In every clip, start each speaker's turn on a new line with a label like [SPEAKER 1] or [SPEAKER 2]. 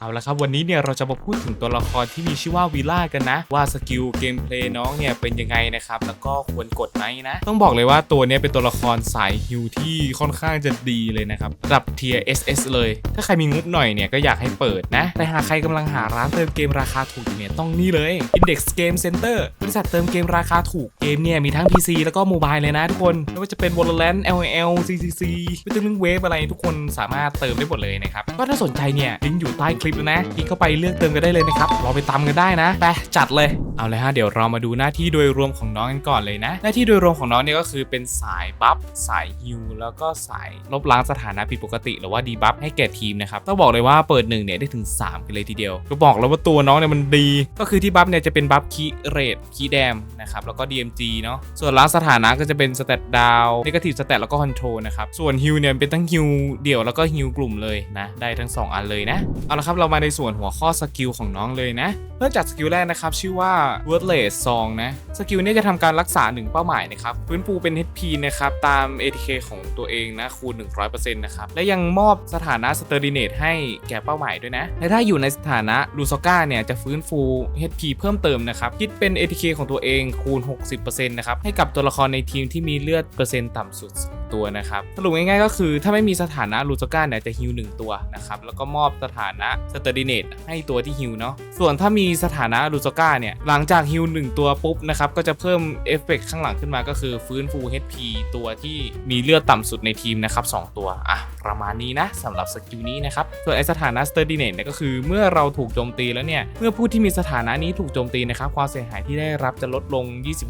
[SPEAKER 1] เอาละครับวันนี้เนี่ยเราจะมาพูดถึงตัวละครที่มีชื่อว่าวิล่ากันนะ ว่าสกิลเกมเพลย์น้องเนี่ยเป็นยังไงนะครับ แล้วก็ควรกดไหมนะ ต้องบอกเลยว่าตัวนี้เป็นตัวละครสายฮิวที่ค่อนข้างจะดีเลยนะครับระดับเทีย SS เลย ถ้าใครมีงบหน่อยเนี่ยก็อยากให้เปิดนะ แต่หากใครกำลังหาร้านเติมเกมราคาถูกอยู่เนี่ยต้องนี่เลย Index Game Center บริษัทเติมเกมราคาถูกเกมเนี่ยมีทั้ง PC แล้วก็โมบายเลยนะทุกคนไม่ว่าจะเป็น Valorant LOL CCC ไม่ต้องเรื่องเวฟอะไรทุกคนสามารถเติมได้หมดเลยนะครับก็ถ้าสนใจเนี่ยลิงก์อยู่ใต้คลิปแล้วนะ คลิกเข้าไปเลือกเติมกันได้เลยนะครับรอไปตามกันได้นะไปจัดเลยเอาเลยฮะเดี๋ยวเรามาดูหน้าที่โดยรวมของน้องกันก่อนเลยนะ หน้าที่โดยรวมของน้องเนี่ยก็คือเป็นสายบัฟสายฮิวแล้วก็สายลบล้างสถานะผิดปกติ หรือว่าดีบัฟให้แก่ทีมนะครับต้องบอกเลยว่าเปิดหนึ่งเนี่ยได้ถึง 3 กันเลยทีเดียว ก็บอกแล้วว่าตัวน้องเนี่ยมันดี ก็คือที่บัฟเนี่ยจะเป็นบัฟคีเรทคีแดมนะครับแล้วก็ DMG เนาะส่วนล้างสถานะก็จะเป็นสเตตดาวนกาทีฟสเตตแล้วก็คอนโทรลนะครับส่วนฮิวเนี่ยเป็นทั้งฮิวเดี่ยวแล้วก็ฮิวกลุ่มเลยนะได้ทั้ง 2 อันเลยนะเอาละครับเรามาในส่วนหัวข้อสกิลของน้องเลยนะ เริ่มจากสกิลแรกนะครับ ชื่อว่า wordless song นะ สกิลนี้จะทำการรักษา 1 เป้าหมายนะครับ ฟื้นฟูเป็น HP นะครับ ตาม ATK ของตัวเองนะ คูณ 100%นะครับ และยังมอบสถานะ Sterlinate ให้แก่เป้าหมายด้วยนะ และถ้าอยู่ในสถานะลูซอก้าเนี่ยจะฟื้นฟู HP เพิ่มเติมนะครับ คิดเป็น ATK ของตัวเองคูณ 60%นะครับให้กับตัวละครในทีมที่มีเลือดเปอร์เซ็นต์ต่ำสุดตัวนะครับสรุปง่ายๆก็คือถ้าไม่มีสถานะลูซอก้าเนี่ยจะฮิว1ตัวนะครับแล้วก็มอบสถานะสเตอร์ดิเนตให้ตัวที่ฮิวเนาะส่วนถ้ามีสถานะลูซก้าเนี่ย หลังจากฮิว1ตัวปุ๊บนะครับ ก็จะเพิ่มเอฟเฟกต์ข้างหลังขึ้นมาก็คือฟื้นฟู HP ตัวที่มีเลือดต่ำสุดในทีมนะครับ 2 ตัวอะประมาณนี้นะสำหรับสกิลนี้นะครับ ส่วนไอสถานะสเตอร์ดิเนตเนี่ยก็คือเมื่อเราถูกโจมตีแล้วเนี่ยเมื่อผู้ที่มีสถานะนี้ถูกโจมตีนะครับความเสียหายที่ได้รับจะลดลง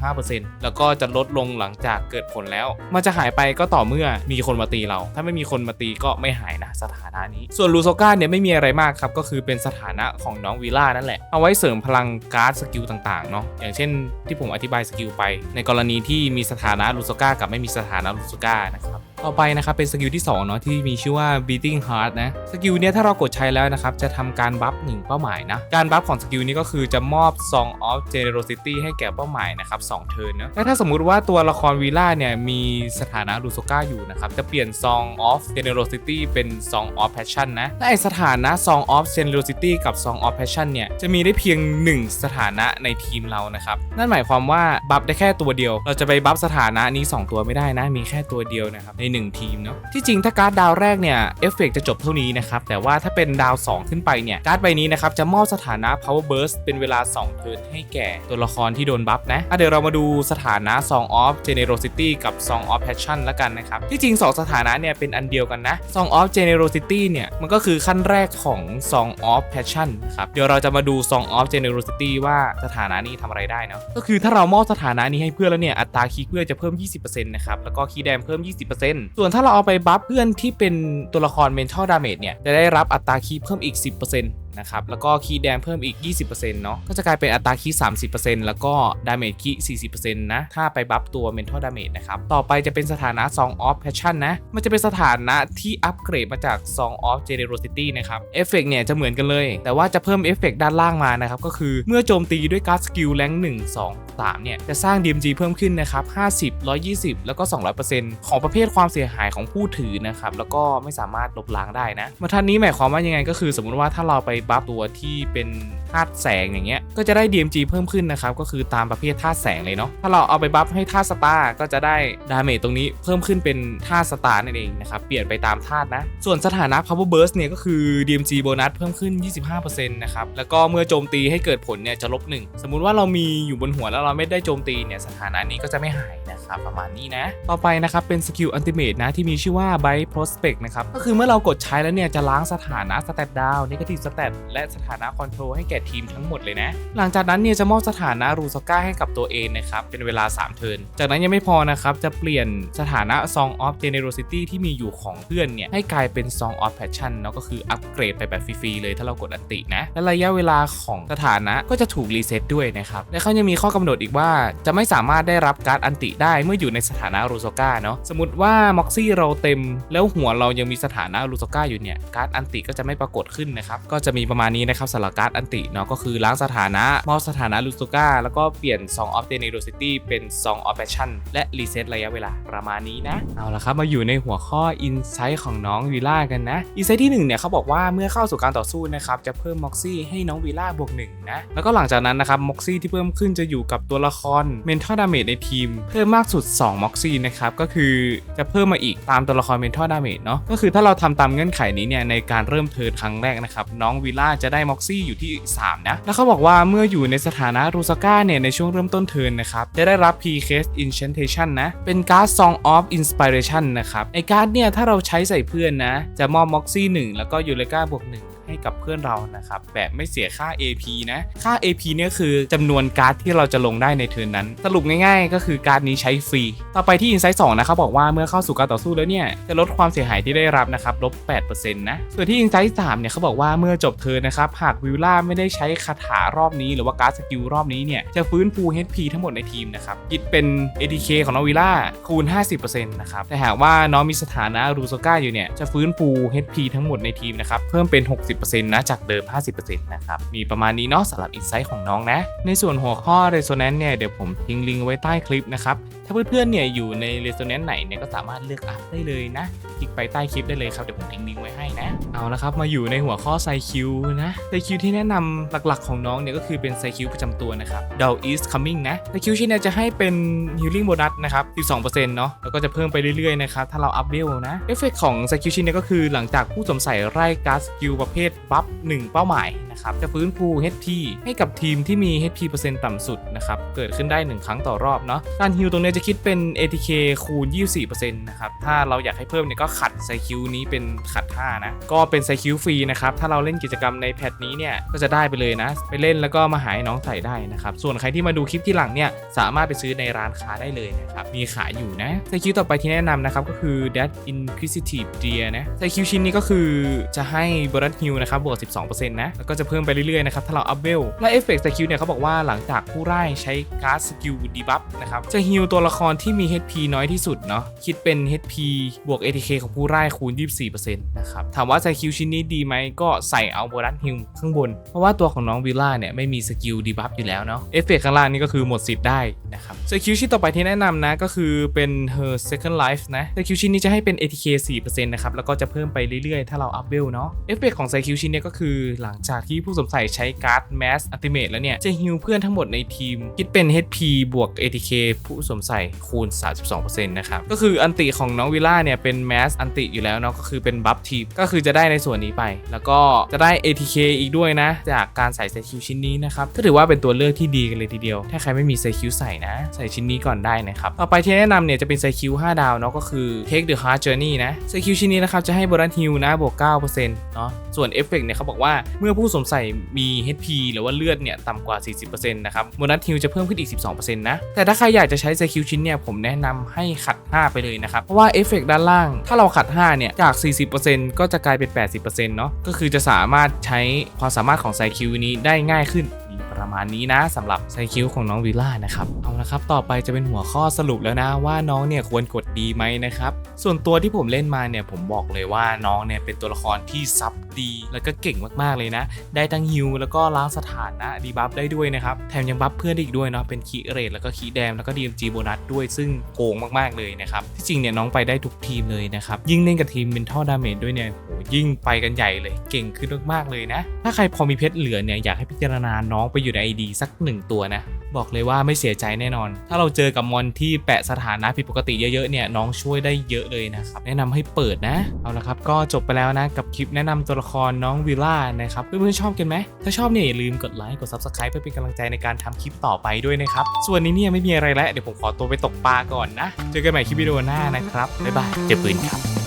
[SPEAKER 1] 25%แล้วก็จะลดลงหลังจากเกิดผลแล้ว มันจะหายไปก็ต่อเมื่อมีคนมาตีเรา ถ้าไม่มีคนมาตีก็ไม่หายนะสถานะนี้ ส่วนลูโซก้าเนี่ยไม่มีอะไรมากครับก็คือเป็นสถานะของน้องวีล่านั่นแหละ เอาไว้เสริมพลังการ์ดสกิลต่างๆเนาะอย่างเช่นที่ผมอธิบายสกิลไป ในกรณีที่มีสถานะลูโซก้ากับไม่มีสถานะลูโซก้านะครับต่อไปนะครับเป็นสกิลที่2เนาะที่มีชื่อว่า beating heart นะสกิลเนี้ยถ้าเรากดใช้แล้วนะครับจะทำการบัฟหนึ่งเป้าหมายนะการบัฟของสกิลนี้ก็คือจะมอบ song of generosity ให้แก่เป้าหมายนะครับ2เทิร์นนะและถ้าสมมุติว่าตัวละครวีล่าเนี่ยมีสถานะลูโซก้าอยู่นะครับจะเปลี่ยน song of generosity เป็น song of passion นะและไอสถานะ song of generosity กับ song of passion เนี่ย จะมีได้เพียง 1 สถานะในทีมเรานะครับ นั่นหมายความว่าบัฟได้แค่ตัวเดียว เราจะไปบัฟสถานะนี้ 2 ตัวไม่ได้นะ มีแค่ตัวเดียวนะครับ ใน 1 ทีมเนาะ ที่จริงถ้าการ์ดดาวแรกเนี่ย เอฟเฟกจะจบเท่านี้นะครับ แต่ว่าถ้าเป็นดาว 2 ขึ้นไปเนี่ย การ์ดใบนี้นะครับ จะมอบสถานะ power burst เป็นเวลา2เทิร์นให้แก่ตัวละครที่โดนบัฟนะะเดี๋ยวเรามาดูสถานะ song of generosity กับ song of passion แล้วกันนะครับ ที่จริง 2 สถานะเนี่ยเป็นอันเดียวกันนะ song of generosity เนี่ยมันก็คือขั้นแรกของ song of passion ครับเดี๋ยวเราจะมาดู song of generosity ว่าสถานะนี้ทำอะไรได้เนาะก็คือถ้าเรามอบสถานะนี้ให้เพื่อนแล้วเนี่ยอัตราคีย์เพื่อนจะเพิ่ม 20%นะครับแล้วก็คีย์แดมเพิ่ม 20%ส่วนถ้าเราเอาไปบัฟเพื่อนที่เป็นตัวละคร mental damage เนี่ยจะได้รับอัตราคีย์เพิ่มอีก 10% นะครับ แล้วก็คีย์แดมเพิ่มอีก 20%เนาะ ก็จะกลายเป็นอัตราคีย์30%แล้วก็ดาเมจคีย์40%นะ ถ้าไปบัฟตัว mental damage นะครับ ต่อไปจะเป็นสถานะ song of passion นะ มันจะเป็นสถานะที่อัปเกรดมาจาก song of generosity นะครับ เอฟเฟกเนี่ยจะเหมือนกันเลย แต่ว่าจะเพิ่มเอฟเฟกด้านล่างมานะครับ ก็คือเมื่อโจมตีด้วยการ์ดสกิลแรง1 2 3 เนี่ย จะสร้าง DMG เพิ่มขึ้นนะครับ 50 120 แล้วก็ 200%ของประเภทความเสียหายของผู้ถือนะครับ แล้วก็ไม่สามารถลบล้างได้นะมาทันนี้หมายความว่ายังไงก็คือ สมมติว่าถ้าเราไปบัฟตัวที่เป็นธาตุแสงอย่างเงี้ยก็จะได้ DMG เพิ่มขึ้นนะครับก็คือตามประเภทธาตุแสงเลยเนาะถ้าเราเอาไปบัฟให้ธาตุสตาร์ก็จะได้ดาเมจตรงนี้เพิ่มขึ้นเป็นธาตุสตาร์นั่นเองนะครับเปลี่ยนไปตามธาตุนะ ส่วนสถานะ power burst เนี่ยก็คือ DMG โบนัสเพิ่มขึ้น 25%นะครับแล้วก็เมื่อโจมตีให้เกิดผลเนี่ยจะลบ 1 สมมุติว่าเรามีอยู่บนหัวแล้วเราไม่ได้โจมตีเนี่ยสถานะนี้ก็จะไม่หายนะครับประมาณนี้นะ ต่อไปนะครับเป็นสกิลอันติเมตนะที่มีชื่อว่า Byte Prospect นะครับก็คือเมื่อเรากดใช้แล้วเนี่ยจะล้างสถานะสเตตดาวนิเกทีฟสเตตและสถานะคอนโทรลให้แก่ทีมทั้งหมดเลยนะ หลังจากนั้นเนี่ยจะมอบสถานะรูซก้าให้กับตัวเองนะครับ เป็นเวลา 3 เทิร์น จากนั้นยังไม่พอนะครับ จะเปลี่ยนสถานะ Song of Generosity ที่มีอยู่ของเพื่อนเนี่ยให้กลายเป็น Song of Passion เนาะก็คืออัปเกรดไปแบบฟรีๆเลยถ้าเรากดอันตินะ และระยะเวลาของสถานะก็จะถูกรีเซ็ตด้วยนะครับ และเขายังมีข้อกำหนดอีกว่า จะไม่สามารถได้รับการ์ดอันติได้เมื่ออยู่ในสถานะรูโซก้าเนาะ สมมติว่าม็อกซี่เราเต็ม แล้วหัวเรายังมีสถานะรูโซก้าอยู่เนี่ย การ์ดอันติก็จะไม่ปรากฏขึ้นนะครับ ก็จะมีประมาณนี้นะครับสำหรับการ์ดอันติเนาะก็คือล้างสถานะมอบสถานะลูซูก้าแล้วก็เปลี่ยน Song of the Nerosity เป็น Song of Passion และรีเซ็ตระยะเวลาประมาณนี้นะ เอาละครับ มาอยู่ในหัวข้อ Insight ของน้องวีล่ากันนะ Insight ที่1เนี่ยเขาบอกว่าเมื่อเข้าสู่การต่อสู้นะครับจะเพิ่มม็อกซี่ให้น้องวีล่าบวก1นะแล้วก็หลังจากนั้นนะครับม็อกซี่ที่เพิ่มขึ้นจะอยู่กับตัวละครเมนทอร์ดาเมจในทีม เพิ่มมากสุด2ม็อกซี่นะครับก็คือจะเพิ่มมาอีกตามตัวละครเมนทอร์ดาเมจเนาะก็คือถ้าเราทำตามเงื่อนไขนี้เนี่ยในการเริ่มเทิร์นครั้งแรกนะครับน้องววิล่าจะได้ม็อกซี่อยู่ที่ 3 นะ แล้วเขาบอกว่าเมื่ออยู่ในสถานะรูซาก้าเนี่ยในช่วงเริ่มต้นเทินนะครับ จะได้รับ p c a s e Enchantation นะ เป็นการ์ด Song of Inspiration นะครับ ไอการ์ดเนี่ยถ้าเราใช้ใส่เพื่อนนะ จะมอบม็อกซี่1แล้วก็ยูเลกาบวก1 ให้กับเพื่อนเรานะครับแบบไม่เสียค่า AP นะค่า AP เนี่ยคือจำนวนการ์ดที่เราจะลงได้ในเทิร์นนั้น สรุปง่ายๆ ก็คือการ์ดนี้ใช้ฟรี ต่อไปที่ Insight 2นะครับบอกว่าเมื่อเข้าสู่การต่อสู้แล้วเนี่ยจะลดความเสียหายที่ได้รับนะครับลบ8%นะส่วนที่ Insight 3เนี่ยเขาบอกว่าเมื่อจบเทิร์นนะครับหากวิลล่าไม่ได้ใช้คาถารอบนี้ หรือว่าการ์ดสกิลรอบนี้เนี่ยจะฟื้นฟู HP ทั้งหมดในทีมนะครับคิดเป็น ATK ของน้องวิลล่าคูณ 50%นะครับแต่หากว่าน้องมีสถานะรูโซก้าอยู่เนี่ยจะฟื้นฟู HP ทั้งหมดในทีมนะครับเพิ่มเป็น 60นะจากเดิม 50%นะครับ มีประมาณนี้เนาะสำหรับอินไซต์ของน้องนะ ในส่วนหัวข้อ Resonance เนี่ยเดี๋ยวผมทิ้งลิงก์ไว้ใต้คลิปนะครับถ้าเพื่อนๆเนี่ยอยู่ใน Resonance ไหนเนี่ยก็สามารถเลือกอัพได้เลยนะ คลิกไปใต้คลิปได้เลยครับ เดี๋ยวผมทิ้งลิงก์ไว้ให้นะ เอาละครับ มาอยู่ในหัวข้อไซคิวนะไซคิวที่แนะนำหลักๆของน้องเนี่ยก็คือเป็นไซคิวประจำตัวนะครับ d o w is coming นะไซคิวชิ้นเนี่ยจะให้เป็น healing bonus นะครับ 12%เนาะแล้วก็จะเพิ่มไปเรื่อยๆนะครับถ้าเราอัพเวลนะเอฟเฟกของไซคิวชิ้นเนี่ยก็คือหลังจากผู้สวมใส่ไล่การสกิลประเภทบัฟ1เป้าหมายนะครับจะฟื้นฟู HP ให้กับทีมที่มี HP เปอร์เซ็นต์ต่ำสุดนะครับเกิดขึ้นได้ 1 ครั้งต่อรอบเนาะการฮิลตรงนี้จะคิดเป็น ATK คูณ 24%นะครับ ถ้าเราอยากให้เพิ่มเนี่ยก็ขัดไซคิวนี้เป็นขัด 5 นะ ก็เป็นไซคิวฟรีนะครับ ถ้าเราเล่นกิจกรรมในแพทนี้เนี่ย ก็จะได้ไปเลยนะ ไปเล่นแล้วก็มาหาให้น้องใส่ได้นะครับ ส่วนใครที่มาดูคลิปที่หลังเนี่ย สามารถไปซื้อในร้านค้าได้เลยนะครับ มีขายอยู่นะไซคิวต่อไปที่แนะนำนะครับก็คือ That Inquisitive Deer นะไซคิวชิ้นนี้ก็คือจะให้บรั h ฮิลนะครับบวก 12%นะ แล้วก็จะเพิ่มไปเรื่อยๆนะครับถ้าเราอัพเวลและเอฟเฟกต์ไซคิวเนี่ยเขาบอกว่าหลังจากผู้ไล่ใช้การ์ดสกิลดีบัฟนะครับจะฮิลตัวละครที่มี HP น้อยที่สุดเนาะคิดเป็น HP บวก ATK ของผู้ไล่คูณ 24%นะครับถามว่าไซคิวชิ้นนี้ดีไหมก็ใส่เอาโบรั h ฮิลข้างบน เพราะว่าตัวของน้องวิลล่าเนี่ยไม่มีสกิลดีบัฟอยู่แล้วเนาะเอฟเฟกต์ข้างล่างนี่ก็คือหมดสิทธิ์ได้นะครับไซคิวชิ้นต่อไปที่แนะนำนะก็คือเป็น her second life นะไซคิวชิ้นนี้จะให้เป็น ATK 4%นะครับแล้วก็จะเพิ่มไปเรื่อยๆ ถ้าเราอัพเวลเนาะเอฟเฟกต์ของไซคิวชิ้นเนี่ยก็คือหลังจากที่ผู้สวมใส่ใช้การ์ด Mass Ultimate แล้วเนี่ยจะฮิลเพื่อนทั้งหมดในทีมคิดเป็น HP บวก ATK ผู้สวมใส่คูณ 32%นะครับ ก็คืออันติของน้องวิล่าเนี่ยเป็น Mass อันติอยู่แล้วเนาะก็คือเป็นบัฟทีก็คือจะได้ในส่วนนี้ไป แล้วก็จะได้ ATK อีกด้วยนะ จากการใส่ไซคิวชิ้นนี้นะครับก็ถือว่าเป็นตัวเลือกที่ดีกันเลยทีเดียว ถ้าใครไม่มีไซคิวใส่นะ ใส่ชิ้นนี้ก่อนได้นะครับต่อไปที่แนะนำเนี่ยจะเป็นไซคิว5ดาวเนาะก็คือ Take the Hard Journey นะไซคิวชิ้นนี้นะครับจะให้บรันฮิลนะบวก9%เนาะส่วนเอฟเฟกต์เนี่ยเขาบอกว่าเมื่อผู้สวมใส่มี HP หรือว่าเลือดเนี่ยต่ำกว่า 40%นะครับบนัสฮิลจะเพิ่มขึ้นอีก 12%นะแต่ถ้าใครอยากจะใช้ไซคิวชิ้นเนี่ยผมแนะนำให้ขัด 5 ไปเลยนะครับ เพราะว่าเอฟเฟกต์ด้านล่าง ถ้าเราขัด 5 เนี่ย จาก 40%ก็จะกลายเป็น 80%เนาะก็คือจะสามารถใช้ความสามารถของไซคิวนี้ได้ง่ายขึ้น ประมาณนี้นะสำหรับไซคิวของน้องวิลล่านะครับเอาละครับ ต่อไปจะเป็นหัวข้อสรุปแล้วนะว่าน้องเนี่ยควรกดดีไหมนะครับ ส่วนตัวที่ผมเล่นมาเนี่ยผมบอกเลยว่าน้องเนี่ยเป็นตัวละครที่ซับดีแล้วก็เก่งมากๆเลยนะ ได้ทั้งฮิลแล้วก็ล้างสถานะดีบัฟได้ด้วยนะครับ แถมยังบัฟเพื่อนได้อีกด้วยเนาะเป็นคีเรทแล้วก็คีแดมแล้วก็ DMG โบนัสด้วยซึ่งโกงมากๆเลยนะครับที่จริงเนี่ยน้องไปได้ทุกทีมเลยนะครับยิ่งเล่นกับทีมเมนทัลดาเมจด้วยเนี่ยโหยิ่งไปกันใหญ่เลยเก่งขึ้นมากๆเลยนะ ถ้าใครพอมีเพชรเหลือเนี่ยอยากให้พิจารณาน้องไปอยู่ใน ID สักหนึ่งตัวนะ บอกเลยว่าไม่เสียใจแน่นอน ถ้าเราเจอกับมอนที่แปะสถานะผิดปกติเยอะๆเนี่ยน้องช่วยได้เยอะเลยนะครับ แนะนำให้เปิดนะ เอาละครับก็จบไปแล้วนะกับคลิปแนะนำตัวละครน้องวิลล่านะครับเพื่อนๆชอบกันไหมถ้าชอบเนี่ยอย่าลืมกดไลค์กด Subscribe เพื่อเป็นกำลังใจในการทำคลิปต่อไปด้วยนะครับส่วนนี้เนี่ยไม่มีอะไรแล้วเดี๋ยวผมขอตัวไปตกปลาก่อนนะ เจอกันใหม่คลิปวิดีโอหน้านะครับบ๊ายบายเจอปืนครับ